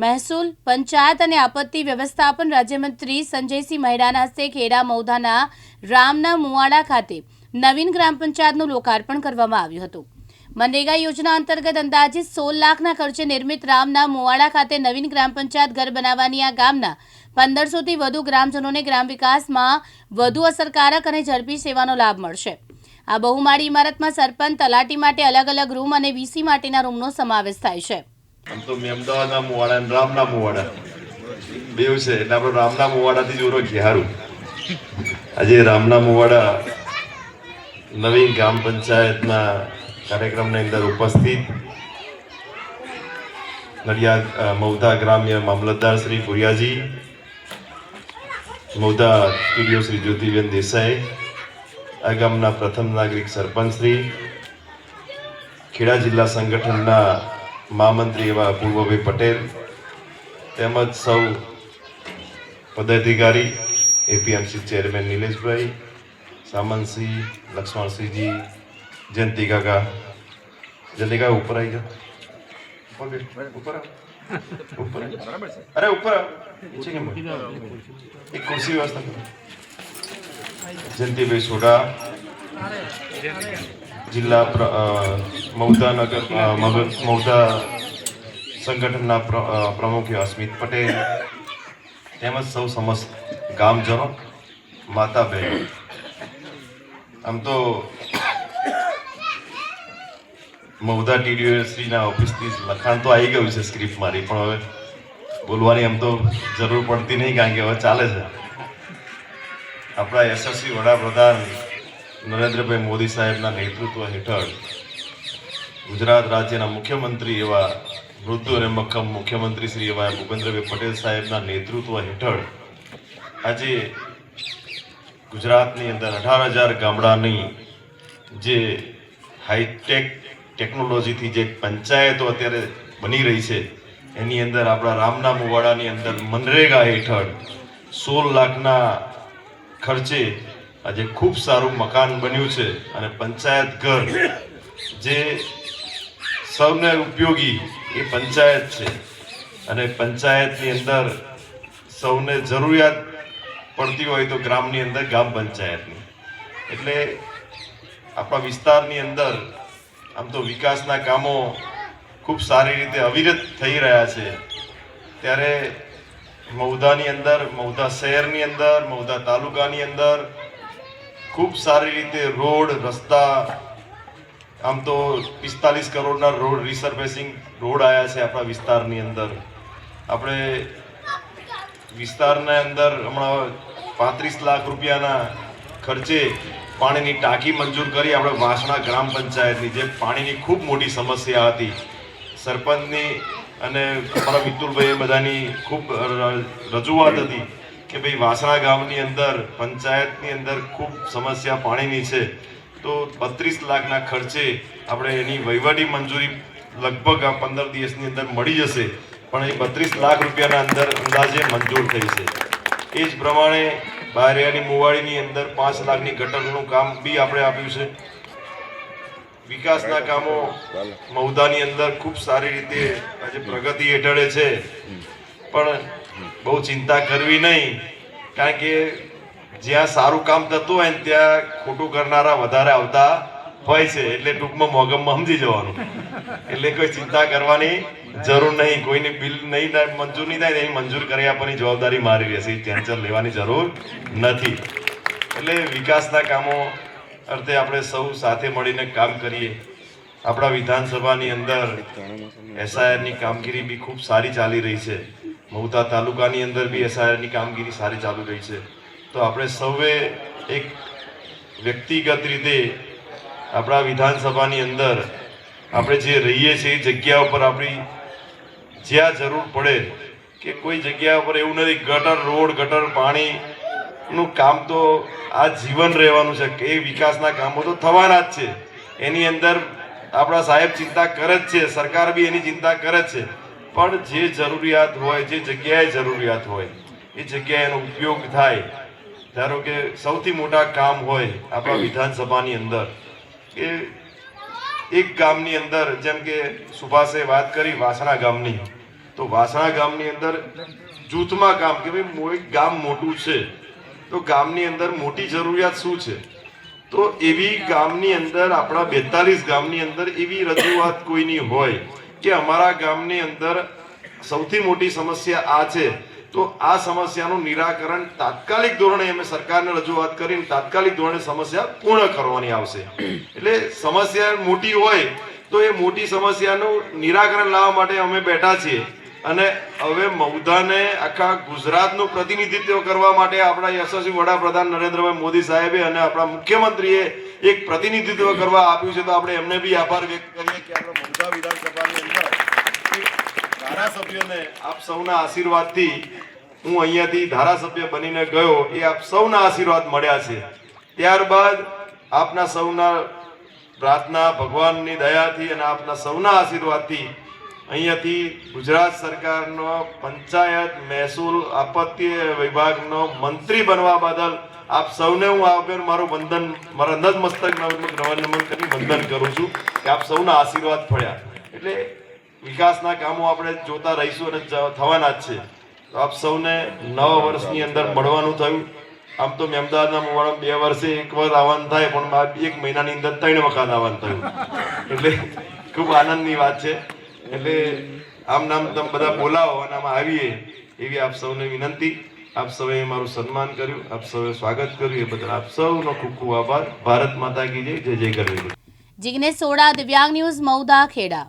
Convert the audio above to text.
મહેસૂલ, પંચાયત અને આપત્તિ વ્યવસ્થાપન રાજ્યમંત્રી સંજયસિંહ મહેડાના હસ્તે ખેડા મૌધાના રામના મુવાડા ખાતે નવીન ગ્રામ પંચાયતનું લોકાર્પણ કરવામાં આવ્યું હતું. મનરેગા યોજના અંતર્ગત અંદાજિત સોળ લાખના ખર્ચે નિર્મિત રામના મુવાડા ખાતે નવીન ગ્રામ પંચાયત ઘર બનાવવાની આ ગામના પંદરસોથી વધુ ગ્રામજનોને ગ્રામ વિકાસમાં વધુ અસરકારક અને ઝડપી સેવાનો લાભ મળશે. આ બહુમાળી ઇમારતમાં સરપંચ, તલાટી માટે અલગ અલગ રૂમ અને વીસી માટેના રૂમનો સમાવેશ થાય છે. આમ તો મેં અમદાવાદના મુવાડા અને રામના મુવાડા. બેવ છે, એટલે આપણે રામના મુવાડાથી જ ઓળખીએ સારું આજે રામના મુવાડા નવીન ગ્રામ પંચાયતના કાર્યક્રમની અંદર ઉપસ્થિત. નડિયાદ મૌધા ગ્રામ્ય મામલતદાર શ્રી પુરિયાજી મૌધા સ્ટુડિયો શ્રી જ્યોતિબેન દેસાઈ, આ ગામના પ્રથમ નાગરિક સરપંચ શ્રી, ખેડા જિલ્લા સંગઠનના મહામંત્રી એવા પૂર્વભાઈ પટેલ તેમજ સૌ પદાધિકારી એપીએમસી ચેરમેન નિલેશભાઈ, સામંતસિંહ, લક્ષ્મણસિંહજી, જયંતિ કાકા. જયંતિ કાકા, ઉપર આવી જાઓ. ઉપર ઉપર. અરે, ઉપર એક ખુરશી વ્યવસ્થા જયંતિભાઈ સોઢા. જિલ્લા મૌધા નગર મૌધા સંગઠનના પ્ર- પ્રમુખ અસ્મિત સ્મિત પટેલ તેમજ સૌ સમસ્ત ગામજનો, માતા બહેનો. આમ તો મૌધા ટીડીઓ ઓફિસથી લખાણ તો આવી ગયું છે સ્ક્રિપ્ટ મારી, પણ હવે બોલવાની એમ તો જરૂર પડતી નહીં, કારણ કે હવે ચાલે છે. આપણા યશસ્વી વડાપ્રધાન નરેન્દ્રભાઈ મોદી સાહેબના નેતૃત્વ હેઠળ ગુજરાત રાજ્યના મુખ્યમંત્રી એવા મૃદુ અને મક્કમ મુખ્યમંત્રી શ્રી એવા ભૂપેન્દ્રભાઈ પટેલ સાહેબના નેતૃત્વ હેઠળ આજે ગુજરાતની અંદર અઢાર હજાર ગામડાની જે હાઈટેક ટેકનોલોજીથી જે પંચાયતો અત્યારે બની રહી છે, એની અંદર આપણા રામના મુવાડાની અંદર મનરેગા હેઠળ સોળ લાખના ખર્ચે આજે ખૂબ સારું મકાન બન્યું છે અને પંચાયત ઘર જે સૌને ઉપયોગી એ પંચાયત છે. અને પંચાયતની અંદર સૌને જરૂરિયાત પડતી હોય તો ગ્રામની અંદર ગ્રામ પંચાયતની. એટલે આપણા વિસ્તારની અંદર આમ તો વિકાસના કામો ખૂબ સારી રીતે અવિરત થઈ રહ્યા છે. ત્યારે મૌધાની અંદર મૌધા શહેરની અંદર મૌધા તાલુકાની અંદર ખૂબ સારી રીતે રોડ, રસ્તા, આમ તો પિસ્તાલીસ કરોડના રોડ રિસર્ફેસિંગ રોડ આવ્યા છે આપણા વિસ્તારની અંદર. આપણે વિસ્તારના અંદર હમણાં પાંત્રીસ લાખ રૂપિયાના ખર્ચે પાણીની ટાંકી મંજૂર કરી આપણે વાસણા ગ્રામ પંચાયતની, જે પાણીની ખૂબ મોટી સમસ્યા હતી. સરપંચની અને અમારા મિતુલભાઈ બધાની ખૂબ રજૂઆત હતી. કે ભાઈ વાસણા ગામની અંદર, પંચાયતની અંદર ખૂબ સમસ્યા પાણીની છે, તો બત્રીસ લાખના ખર્ચે આપણે એની વહીવટી મંજૂરી લગભગ આ પંદર દિવસની અંદર મળી જશે, પણ એ બત્રીસ લાખ રૂપિયાના અંદર અંદાજે મંજૂર થઈ છે. એ જ પ્રમાણે બારિયાની મુવાડીની અંદર પાંચ લાખની ગટરનું કામ બી આપણે આપ્યું છે. વિકાસના કામો મૌદાની અંદર ખૂબ સારી રીતે આજે પ્રગતિ હેઠળે છે. પણ બહુ ચિંતા કરવી નહીં. કારણ કે જ્યાં સારું કામ થતું હોય ને ત્યાં ખોટું કરનારા વધારે આવતા હોય છે. એટલે ટૂંકમાં મોગમમાં સમજી જવાનું. એટલે કોઈ ચિંતા કરવાની જરૂર નહીં. કોઈને બિલ નહીં મંજૂર નહીં થાય એની મંજૂર કરી આપવાની જવાબદારી મારી રહેશે. ટેન્શન લેવાની જરૂર નથી. એટલે વિકાસના કામો અર્થે આપણે સૌ સાથે મળીને કામ કરીએ. આપણા વિધાનસભાની અંદર એસઆઈઆરની કામગીરી બી ખૂબ સારી ચાલી રહી છે. મહુતા તાલુકાની અંદર બી એસઆઈઆરની કામગીરી સારી ચાલુ રહી છે. તો આપણે સૌએ એક વ્યક્તિગત રીતે આપણા વિધાનસભાની અંદર આપણે જે રહીએ છીએ, એ જગ્યા ઉપર આપણી જ્યાં જરૂર પડે કે કોઈ જગ્યા ઉપર એવું નથી, ગટર રોડ, ગટર પાણી નું કામ તો આ જીવન રહેવાનું છે એ વિકાસના કામો તો થવાના જ છે. એની અંદર આપણા સાહેબ ચિંતા કરે જ છે, સરકાર બી એની ચિંતા કરે જ છે. પણ જે જરૂરિયાત હોય જે જગ્યાએ જરૂરિયાત હોય એ જગ્યાએ એનો ઉપયોગ થાય. ધારો કે સૌથી મોટા કામ હોય આપણા વિધાનસભાની અંદર કે એક ગામની અંદર જેમ કે સુભાષે વાત કરી વાસણા ગામની તો વાસણા ગામની અંદર જૂથમાં કામ કે ભાઈ એક ગામ મોટું છે તો ગામની અંદર મોટી જરૂરિયાત શું છે? તો એવી ગામની અંદર આપણા બેતાલીસ ગામની અંદર એવી રજૂઆત કોઈની હોય કે અમારા ગામની અંદર સૌથી મોટી સમસ્યા આ છે. તો આ સમસ્યાનું નિરાકરણ તાત્કાલિક ધોરણે અમે સરકારને રજૂઆત કરીને તાત્કાલિક ધોરણે સમસ્યા પૂર્ણ કરવાની આવશે. એટલે સમસ્યા મોટી હોય તો એ મોટી સમસ્યાનું નિરાકરણ લાવવા માટે અમે બેઠા છીએ. અને હવે મૌધાને આખા ગુજરાતનું પ્રતિનિધિત્વ કરવા માટે આપણા યશસ્વી વડાપ્રધાન નરેન્દ્રભાઈ મોદી સાહેબે અને આપણા મુખ્યમંત્રીએ એક પ્રતિનિધિત્વ કરવા આપ્યું છે, તો આપણે એમને બી આભાર વ્યક્ત કરીએ. કે આપણે મૌધા વિધાનસભાની અંદર ધારાસભ્યોને આપ સૌના આશીર્વાદથી હું અહીંયાથી ધારાસભ્ય બનીને ગયો, એ આપ સૌના આશીર્વાદ મળ્યા છે. ત્યારબાદ આપના સૌના પ્રાર્થના, ભગવાનની દયાથી અને આપના સૌના આશીર્વાદથી અહીંયાથી ગુજરાત સરકારનો પંચાયત મહેસૂલ આપત્તિ વિભાગનો મંત્રી બનવા બદલ આપ સૌને હું આભાર મારું વંદન મારા નતમસ્તક નમન નમન કરી વંદન કરું છું કે આપ સૌના આશીર્વાદ પડ્યા એટલે વિકાસના કામો આપણે જોતા રહીશું અને થવાના જ છે. તો આપ સૌને નવા વર્ષની અંદર મળવાનું થયું. આમ તો મેં અમદાવાદના બે વર્ષે એક વખત આવવાનું થાય, પણ આ એક મહિનાની અંદર ત્રણ વખત આવવાનું થયું. એટલે ખૂબ આનંદની વાત છે. એટલે આમ નામ તમે બધા બોલાવો અને આમ આવીએ એવી આપ સૌને વિનંતી. આપ સૌએ મારું સન્માન કર્યું, આપ સૌએ સ્વાગત કર્યું. એ બદલ આપ સૌનો ખૂબ ખૂબ આભાર. ભારત માતા કી જય જય જય કરવી જિગ્નેશ સોડા, દિવ્યાંગ ન્યૂઝ મૌદા ખેડા.